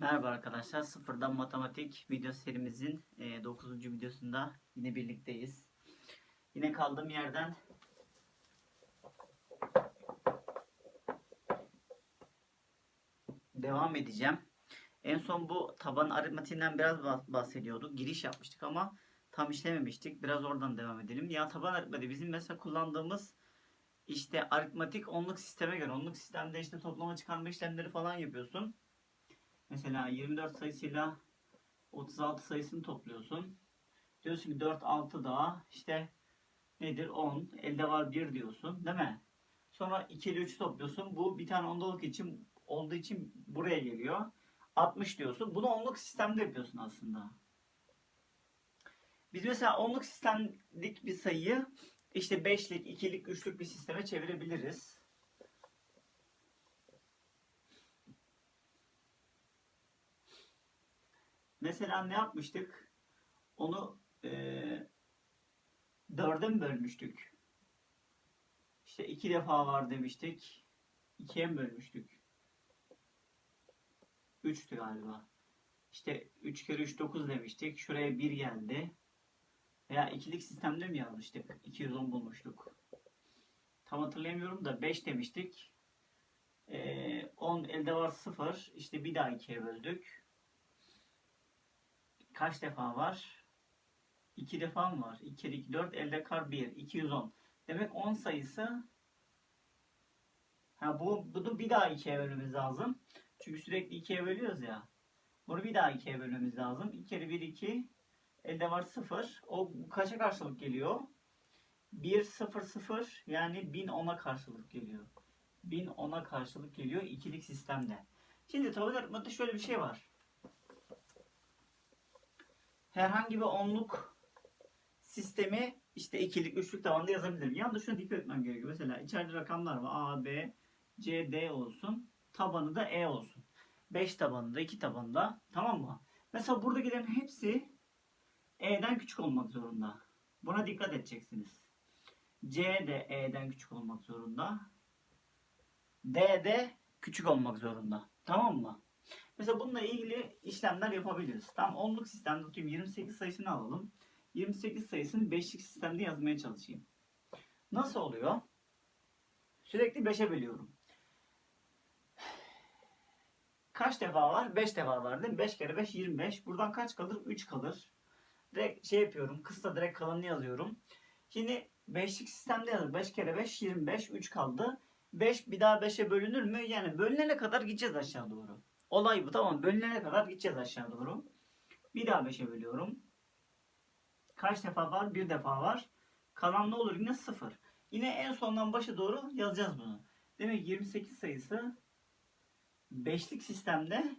Merhaba arkadaşlar. Sıfırdan Matematik video serimizin 9. videosunda yine birlikteyiz. Yine kaldığım yerden devam edeceğim. En son bu taban aritmatiğinden biraz bah- bahsediyorduk. Giriş yapmıştık ama tam işlememiştik. Biraz oradan devam edelim. Ya taban aritmatiği bizim mesela kullandığımız işte aritmatik onluk sisteme göre. Onluk sistemde işte toplama çıkarma işlemleri falan yapıyorsun. Mesela 24 sayısıyla 36 sayısını topluyorsun. Diyorsun ki 4 6 daha işte nedir 10 elde var 1 diyorsun değil mi? Sonra 2 ile 3 topluyorsun. Bu bir tane ondalık için olduğu için buraya geliyor. 60 diyorsun. Bunu onluk sistemde yapıyorsun aslında. Biz mesela onluk sistemlik bir sayıyı işte 5'lik, 2'lik, 3'lük bir sisteme çevirebiliriz. Mesela ne yapmıştık? Onu eee dörde mi bölmüştük? İşte iki defa var demiştik. İkiye mi bölmüştük? Üçtü galiba. İşte 3 kere 3 9 demiştik. Şuraya 1 geldi. Veya ikilik sistemde mi yazmıştık? 210 bulmuştuk. Tam hatırlayamıyorum da 5 demiştik. Ee, 10 elde var 0. İşte bir daha 2'ye böldük. Kaç defa var? 2 defa mı var? 2 kere 2 4 elde kar 1. 210. Demek 10 sayısı Ha bu bunu bir daha 2'ye bölmemiz lazım. Çünkü sürekli 2'ye bölüyoruz ya. Bunu bir daha 2'ye bölmemiz lazım. 2 kere 1 2 elde var 0. O kaça karşılık geliyor? 1 0 0 yani 1010'a karşılık geliyor. 1010'a karşılık geliyor ikilik sistemde. Şimdi taban aritmatikte şöyle bir şey var. Herhangi bir onluk sistemi işte ikilik, üçlük tabanında yazabilirim. Yalnız şuna dikkat etmem gerekiyor. Mesela içeride rakamlar var. A, B, C, D olsun. Tabanı da E olsun. 5 tabanında, 2 tabanında. Tamam mı? Mesela buradakilerin hepsi E'den küçük olmak zorunda. Buna dikkat edeceksiniz. C de E'den küçük olmak zorunda. D de küçük olmak zorunda. Tamam mı? Mesela bununla ilgili işlemler yapabiliriz. Tam onluk sistemde tutayım. 28 sayısını alalım. 28 sayısını 5'lik sistemde yazmaya çalışayım. Nasıl oluyor? Sürekli 5'e bölüyorum. Kaç defa var? 5 defa var değil mi? 5 kere 5 25. Buradan kaç kalır? 3 kalır. Direkt şey yapıyorum. Kısa direkt kalanını yazıyorum. Şimdi 5'lik sistemde yazdım. 5 kere 5 25. 3 kaldı. 5 bir daha 5'e bölünür mü? Yani bölünene kadar gideceğiz aşağı doğru. Olay bu tamam. Bölünene kadar gideceğiz aşağı doğru. Bir daha 5'e bölüyorum. Kaç defa var? Bir defa var. Kalan ne olur? Yine 0. Yine en sondan başa doğru yazacağız bunu. Demek ki 28 sayısı 5'lik sistemde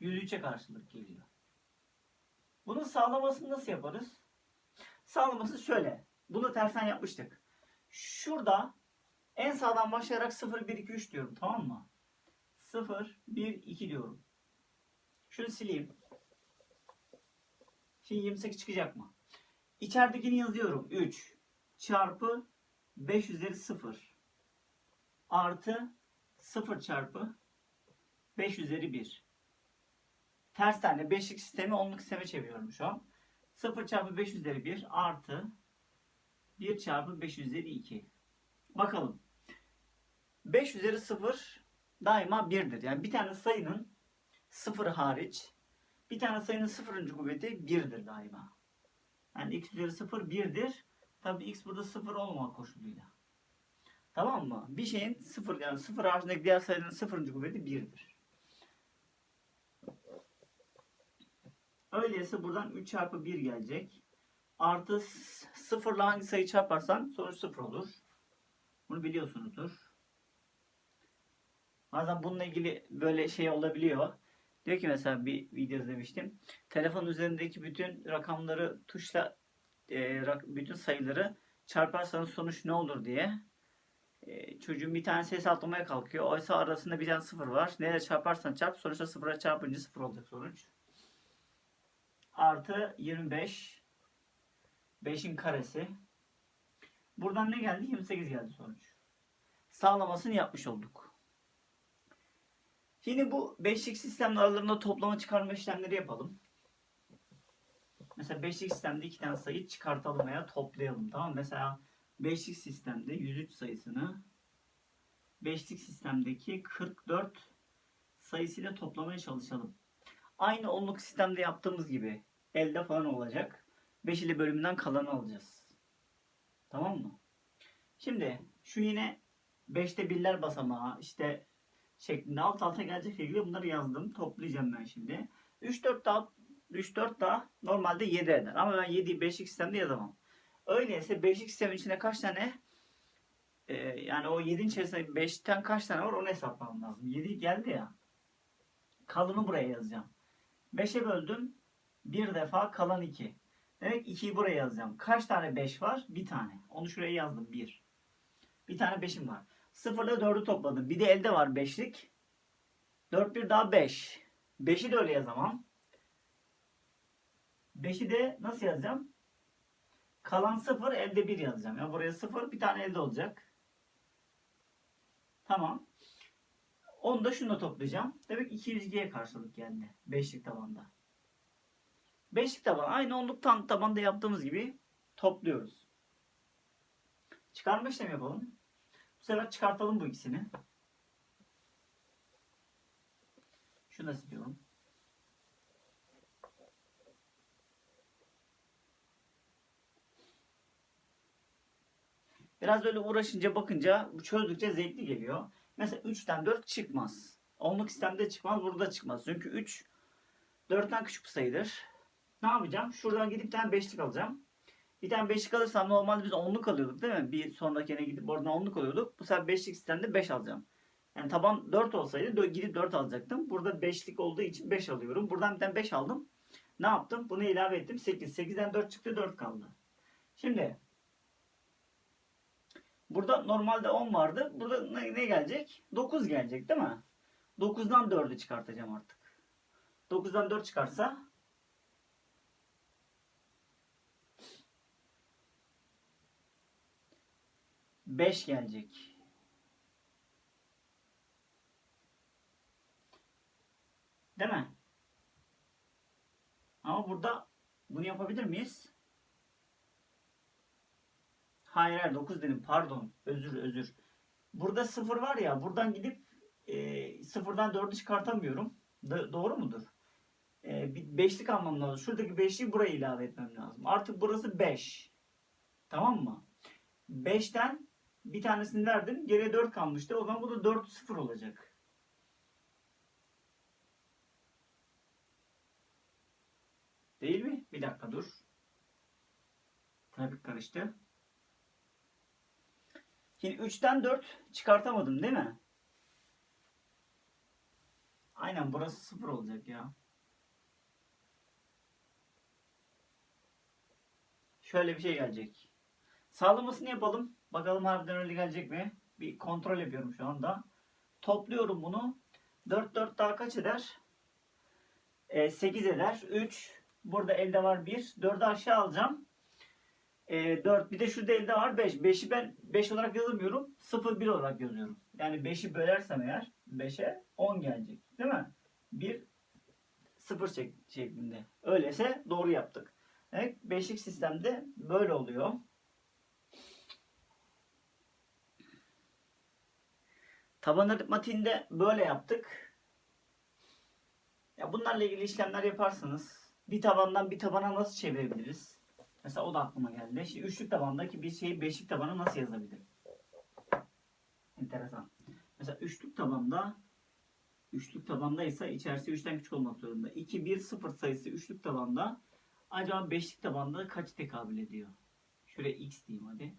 103'e karşılık geliyor. Bunun sağlamasını nasıl yaparız? Sağlaması şöyle. Bunu tersten yapmıştık. Şurada en sağdan başlayarak 0, 1, 2, 3 diyorum. Tamam mı? 0, 1, 2 diyorum. Şunu sileyim. Şimdi 28 çıkacak mı? İçeridekini yazıyorum. 3 çarpı 5 üzeri 0 artı 0 çarpı 5 üzeri 1. Tersten de 5'lik sistemi 10'luk sisteme çeviriyorum şu an. 0 çarpı 5 üzeri 1 artı 1 çarpı 5 üzeri 2. Bakalım. 5 üzeri 0 daima 1'dir. Yani bir tane sayının 0 hariç bir tane sayının 0. kuvveti 1'dir daima. Yani x üzeri 0 1'dir. Tabi x burada 0 olmama koşuluyla. Tamam mı? Bir şeyin 0 yani 0 haricindeki diğer sayının 0. kuvveti 1'dir. Öyleyse buradan 3 çarpı 1 gelecek. Artı 0 ile hangi sayı çarparsan sonuç 0 olur. Bunu biliyorsunuzdur. Bazen bununla ilgili böyle şey olabiliyor. Diyor ki mesela bir video izlemiştim. Telefon üzerindeki bütün rakamları tuşla e, bütün sayıları çarparsanız sonuç ne olur diye. E, çocuğun bir tanesi hesaplamaya kalkıyor. Oysa arasında bir tane sıfır var. Neyle çarparsan çarp sonuçta sıfıra çarpınca sıfır olacak sonuç. Artı 25 5'in karesi. Buradan ne geldi? 28 geldi sonuç. Sağlamasını yapmış olduk. Şimdi bu beşlik sistemler aralarında toplama çıkarma işlemleri yapalım. Mesela beşlik sistemde iki tane sayı çıkartalım veya toplayalım. Tamam? Mesela beşlik sistemde 103 sayısını beşlik sistemdeki 44 sayısıyla toplamaya çalışalım. Aynı onluk sistemde yaptığımız gibi elde falan olacak. 5 ile bölümünden kalanı alacağız. Tamam mı? Şimdi şu yine 5'te birler basamağı işte şeklinde alt alta gelecek şekilde bunları yazdım. Toplayacağım ben şimdi. 3 4 daha 3 4 daha normalde 7 eder. Ama ben 7'yi 5'lik sistemde yazamam. Öyleyse 5'lik sistemin içinde kaç tane e, yani o 7'nin içerisinde 5'ten kaç tane var onu hesaplamam lazım. 7 geldi ya. Kalanı buraya yazacağım. 5'e böldüm. Bir defa kalan 2. Demek 2'yi buraya yazacağım. Kaç tane 5 var? Bir tane. Onu şuraya yazdım. 1. Bir tane 5'im var. 0 ile 4'ü topladım. Bir de elde var 5'lik. 4 bir daha 5. 5'i de öyle yazamam. 5'i de nasıl yazacağım? Kalan 0 elde 1 yazacağım. Ya buraya 0 bir tane elde olacak. Tamam. Onu da şununla toplayacağım. Demek 202'ye karşılık geldi. 5'lik tabanda. 5'lik taban aynı onluk tam tabanda yaptığımız gibi topluyoruz. Çıkarma işlemi yapalım. Sefer çıkartalım bu ikisini. Şunu da siliyorum. Biraz böyle uğraşınca bakınca çözdükçe zevkli geliyor. Mesela 3'ten 4 çıkmaz. Onluk sistemde çıkmaz, burada çıkmaz. Çünkü 3 4'ten küçük bir sayıdır. Ne yapacağım? Şuradan gidip tane 5'lik alacağım. Bir tane 5'lik alırsam normalde biz 10'luk alıyorduk değil mi? Bir sonrakine gidip oradan 10'luk alıyorduk. Bu sefer 5'lik sistemde 5 alacağım. Yani taban 4 olsaydı gidip 4 alacaktım. Burada 5'lik olduğu için 5 alıyorum. Buradan bir tane 5 aldım. Ne yaptım? Bunu ilave ettim. 8. 8'den 4 çıktı 4 kaldı. Şimdi Burada normalde 10 vardı. Burada ne gelecek? 9 gelecek değil mi? 9'dan 4'ü çıkartacağım artık. 9'dan 4 çıkarsa Beş gelecek. Değil mi? Ama burada bunu yapabilir miyiz? Hayır hayır 9 dedim pardon. Özür özür. Burada 0 var ya buradan gidip e, sıfırdan 4'ü çıkartamıyorum. Do- doğru mudur? E, bir beşlik almam lazım. Şuradaki beşliği buraya ilave etmem lazım. Artık burası 5. Tamam mı? 5'ten bir tanesini verdim. Geriye 4 kalmıştı. O zaman bu da 4 0 olacak. Değil mi? Bir dakika dur. Trafik karıştı. Şimdi 3'ten 4 çıkartamadım değil mi? Aynen burası 0 olacak ya. Şöyle bir şey gelecek. Sağlamasını yapalım. Bakalım harbiden öyle gelecek mi? Bir kontrol yapıyorum şu anda. Topluyorum bunu. 4 4 daha kaç eder? E, 8 eder. 3. Burada elde var 1. 4'ü aşağı alacağım. E, 4. Bir de şurada elde var 5. 5'i ben 5 olarak yazamıyorum. 0 1 olarak yazıyorum. Yani 5'i bölersem eğer 5'e 10 gelecek. Değil mi? 1 0 şek- şeklinde. Öyleyse doğru yaptık. Evet, beşlik sistemde böyle oluyor. Taban aritmatiğinde böyle yaptık. Ya bunlarla ilgili işlemler yaparsanız bir tabandan bir tabana nasıl çevirebiliriz? Mesela o da aklıma geldi. Şimdi üçlük tabandaki bir şeyi beşlik tabana nasıl yazabilirim? Enteresan. Mesela üçlük tabanda üçlük tabandaysa içerisi 3'ten küçük olmak zorunda. 2, 1, 0 sayısı üçlük tabanda acaba beşlik tabanda kaç tekabül ediyor? Şuraya x diyeyim hadi.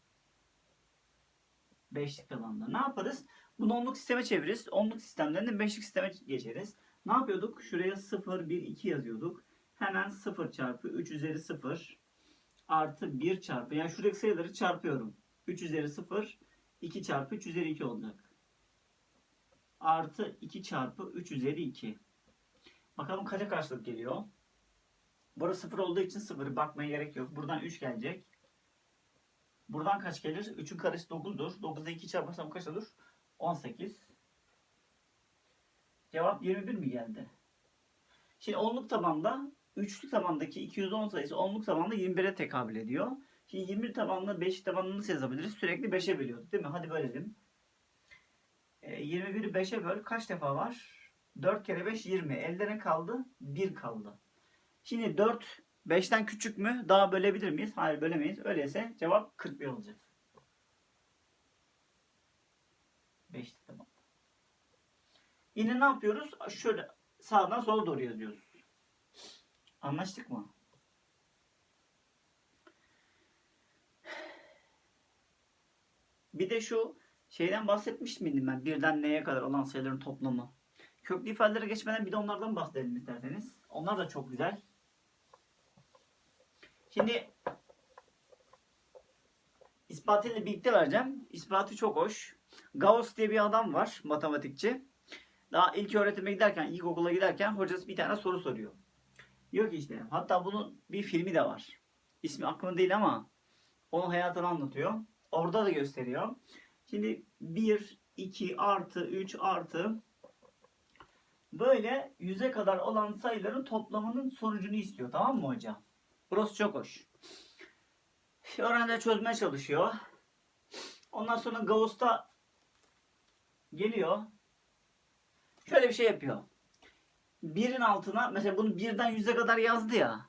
Beşlik tabanda. Ne yaparız? Bunu onluk sisteme çeviririz. Onluk sistemden de beşlik sisteme geçeriz. Ne yapıyorduk? Şuraya 0, 1, 2 yazıyorduk. Hemen 0 çarpı 3 üzeri 0 artı 1 çarpı. Yani şuradaki sayıları çarpıyorum. 3 üzeri 0, 2 çarpı 3 üzeri 2 olacak. Artı 2 çarpı 3 üzeri 2. Bakalım kaça karşılık geliyor? Burası 0 olduğu için 0 bakmaya gerek yok. Buradan 3 gelecek. Buradan kaç gelir? 3'ün karesi 9'dur. 9'da 2 çarparsam kaç olur? 18. Cevap 21 mi geldi? Şimdi onluk tabanda üçlü tabandaki 210 sayısı onluk tabanda 21'e tekabül ediyor. Şimdi 21 tabanlı 5 tabanını nasıl yazabiliriz? Sürekli 5'e bölüyorduk değil mi? Hadi bölelim. E, 21'i 5'e böl. Kaç defa var? 4 kere 5 20. Elde ne kaldı? 1 kaldı. Şimdi 4 5'ten küçük mü? Daha bölebilir miyiz? Hayır bölemeyiz. Öyleyse cevap 41 olacak. 5 tamam. Yine ne yapıyoruz? Şöyle sağdan sola doğru yazıyoruz. Anlaştık mı? Bir de şu şeyden bahsetmiş miydim ben? Birden neye kadar olan sayıların toplamı. Köklü ifadelere geçmeden bir de onlardan bahsedelim isterseniz. Onlar da çok güzel. Şimdi ispatıyla birlikte vereceğim. İspatı çok hoş. Gauss diye bir adam var, matematikçi. Daha ilk öğretime giderken, ilkokula giderken hocası bir tane soru soruyor. Diyor ki işte, hatta bunun bir filmi de var. İsmi aklımda değil ama onun hayatını anlatıyor. Orada da gösteriyor. Şimdi 1, 2 artı 3 artı böyle yüze kadar olan sayıların toplamının sonucunu istiyor. Tamam mı hocam? Burası çok hoş. Öğrenciler çözmeye çalışıyor. Ondan sonra Gauss'ta geliyor. Şöyle bir şey yapıyor. Birin altına mesela bunu birden yüze kadar yazdı ya.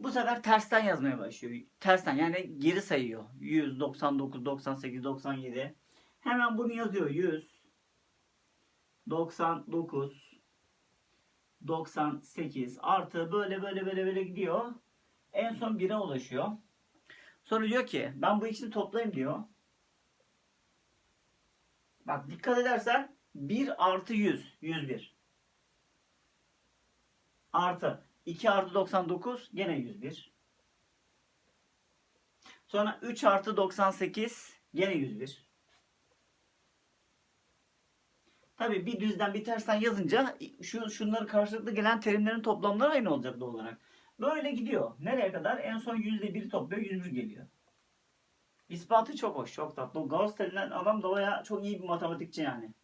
Bu sefer tersten yazmaya başlıyor. Tersten yani geri sayıyor. 100, 99, 98, 97. Hemen bunu yazıyor. 100, 99, 98 artı böyle böyle böyle böyle gidiyor. En son 1'e ulaşıyor. Sonra diyor ki ben bu ikisini toplayayım diyor. Bak dikkat edersen 1 artı 100. 101. Artı 2 artı 99 gene 101. Sonra 3 artı 98 gene 101. Tabi bir düzden bir tersten yazınca şu şunları karşılıklı gelen terimlerin toplamları aynı olacak doğal olarak. Böyle gidiyor. Nereye kadar? En son %1 topluyor 101 geliyor. İspatı çok hoş, çok tatlı. O Gauss denilen adam da baya çok iyi bir matematikçi yani.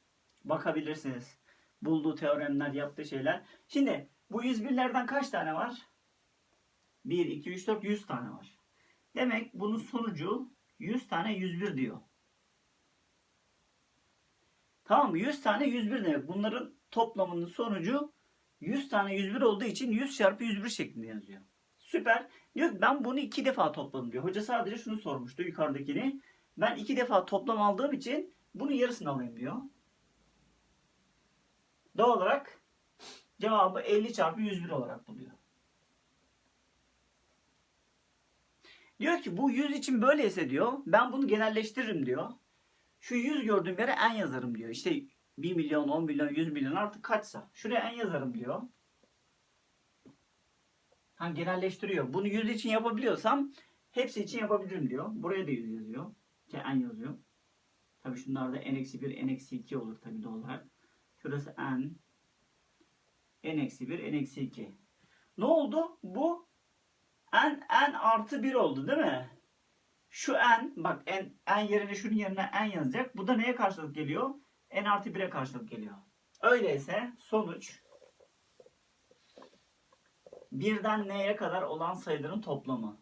Bakabilirsiniz. Bulduğu teoremler, yaptığı şeyler. Şimdi bu 101'lerden kaç tane var? 1, 2, 3, 4, 100 tane var. Demek bunun sonucu 100 tane 101 diyor. Tamam mı? 100 tane 101 demek. Bunların toplamının sonucu 100 tane 101 olduğu için 100 çarpı 101 şeklinde yazıyor. Süper. Diyor ben bunu iki defa topladım diyor. Hoca sadece şunu sormuştu yukarıdakini. Ben iki defa toplam aldığım için bunun yarısını alayım diyor. Doğal olarak cevabı 50 çarpı 101 olarak buluyor. Diyor ki bu 100 için böyleyse diyor ben bunu genelleştiririm diyor. Şu 100 gördüğüm yere en yazarım diyor. İşte 1 milyon, 10 milyon, 100 milyon artık kaçsa. Şuraya en yazarım diyor. Ha, genelleştiriyor. Bunu 100 için yapabiliyorsam hepsi için yapabilirim diyor. Buraya da 100 yazıyor. Ki en yazıyor. Tabi şunlar da n-1, n-2 olur tabi doğal. Şurası n. n-1, n-2. Ne oldu? Bu n, n artı 1 oldu değil mi? Şu n, bak n, n yerine şunun yerine n yazacak. Bu da neye karşılık geliyor? n artı 1'e karşılık geliyor. Öyleyse sonuç birden n'ye kadar olan sayıların toplamı.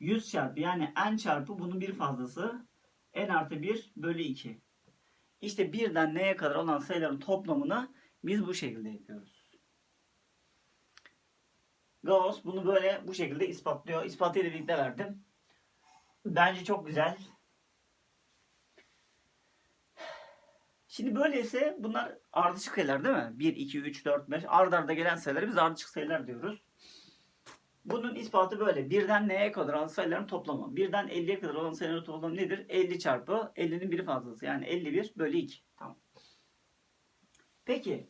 100 çarpı yani n çarpı bunun bir fazlası n artı 1 bölü 2. İşte birden n'ye kadar olan sayıların toplamını biz bu şekilde yapıyoruz. Gauss bunu böyle bu şekilde ispatlıyor. İspatıyla birlikte verdim. Bence çok güzel. Şimdi böyleyse bunlar ardışık sayılar değil mi? 1, 2, 3, 4, 5 ard arda gelen sayıları biz ardışık sayılar diyoruz. Bunun ispatı böyle. Birden neye kadar olan sayıların toplamı. Birden 50'ye kadar olan sayıların toplamı nedir? 50 çarpı 50'nin biri fazlası. Yani 51 bölü 2. Tamam. Peki.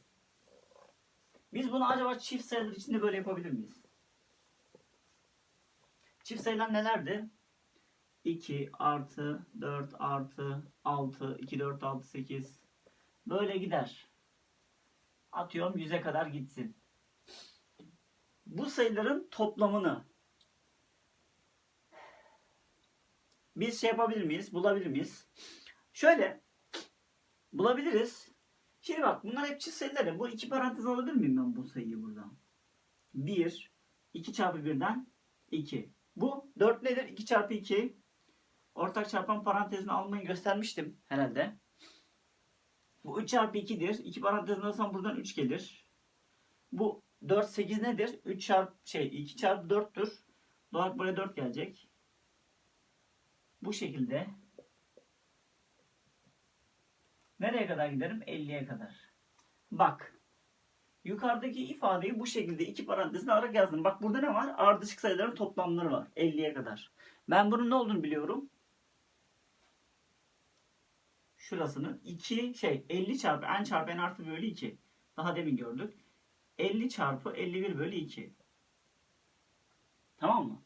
Biz bunu acaba çift sayılar içinde böyle yapabilir miyiz? Çift sayılar nelerdi? 2 artı 4 artı 6 2 4 6 8 böyle gider. Atıyorum 100'e kadar gitsin. Bu sayıların toplamını biz şey yapabilir miyiz? Bulabilir miyiz? Şöyle bulabiliriz. Şimdi bak bunlar hep çift sayılar ya. Bu iki parantez alabilir miyim ben bu sayıyı buradan? 1, 2 çarpı 1'den 2. Bu 4 nedir? 2 çarpı 2. Ortak çarpan parantezini almayı göstermiştim herhalde. Bu 3 çarpı 2'dir. 2 parantezini alsam buradan 3 gelir. Bu 4, 8 nedir? 3 çarpı şey 2 çarpı 4'tür. Doğal buraya 4 gelecek. Bu şekilde nereye kadar giderim? 50'ye kadar. Bak. Yukarıdaki ifadeyi bu şekilde iki parantezine alarak yazdım. Bak burada ne var? Ardışık sayıların toplamları var. 50'ye kadar. Ben bunun ne olduğunu biliyorum. Şurasının 2 şey 50 çarpı n çarpı n artı bölü 2. Daha demin gördük. 50 çarpı 51 bölü 2. Tamam mı?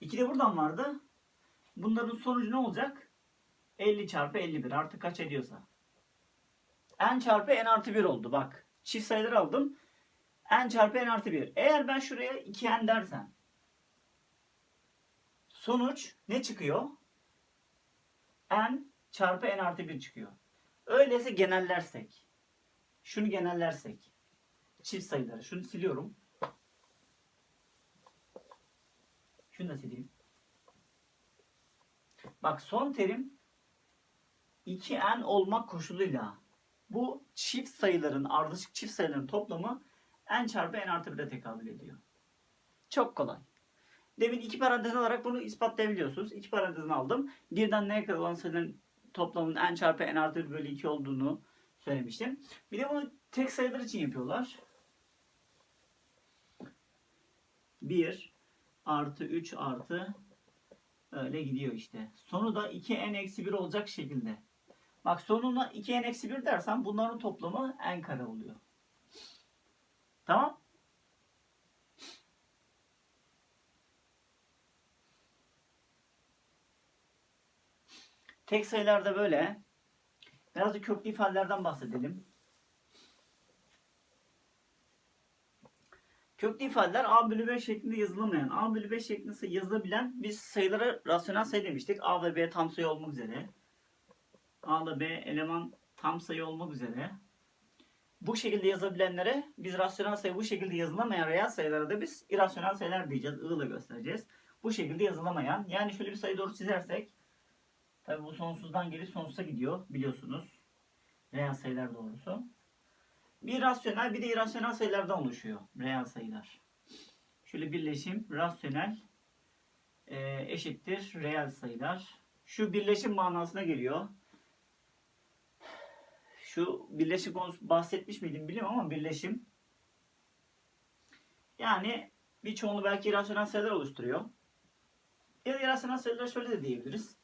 2 de buradan vardı. Bunların sonucu ne olacak? 50 çarpı 51 artık kaç ediyorsa. n çarpı n artı 1 oldu bak. Çift sayıları aldım. n çarpı n artı 1. Eğer ben şuraya 2n dersem sonuç ne çıkıyor? n çarpı n artı 1 çıkıyor. Öyleyse genellersek şunu genellersek çift sayıları şunu siliyorum. Şunu da sileyim. Bak son terim 2n olmak koşuluyla bu çift sayıların, ardışık çift sayıların toplamı n çarpı n artı 1'e tekabül ediyor. Çok kolay. Demin iki parantez alarak bunu ispatlayabiliyorsunuz. İki parantezini aldım. Birden neye kadar olan sayıların toplamının n çarpı n artı 1 bölü 2 olduğunu söylemiştim. Bir de bunu tek sayılar için yapıyorlar. 1 artı 3 artı öyle gidiyor işte. Sonu da 2n eksi 1 olacak şekilde. Bak sonuna 2n eksi 1 dersen bunların toplamı n kare oluyor. Tamam. Tek sayılarda böyle. Biraz da köklü ifadelerden bahsedelim. Köklü ifadeler a bölü b şeklinde yazılamayan, a bölü b şeklinde yazılabilen biz sayılara rasyonel sayı demiştik. a ve b tam sayı olmak üzere. a ile b eleman tam sayı olmak üzere. Bu şekilde yazabilenlere biz rasyonel sayı bu şekilde yazılamayan reel sayılara da biz irrasyonel sayılar diyeceğiz. I ile göstereceğiz. Bu şekilde yazılamayan. Yani şöyle bir sayı doğru çizersek tabi bu sonsuzdan gelip sonsuza gidiyor biliyorsunuz. Reel sayılar doğrusu. Bir rasyonel bir de irrasyonel sayılardan oluşuyor reel sayılar. Şöyle birleşim rasyonel e, eşittir reel sayılar. Şu birleşim manasına geliyor. Şu birleşim konusu bahsetmiş miydim bilmiyorum ama birleşim. Yani bir çoğunluğu belki irrasyonel sayılar oluşturuyor. Ya da irrasyonel sayılar şöyle de diyebiliriz.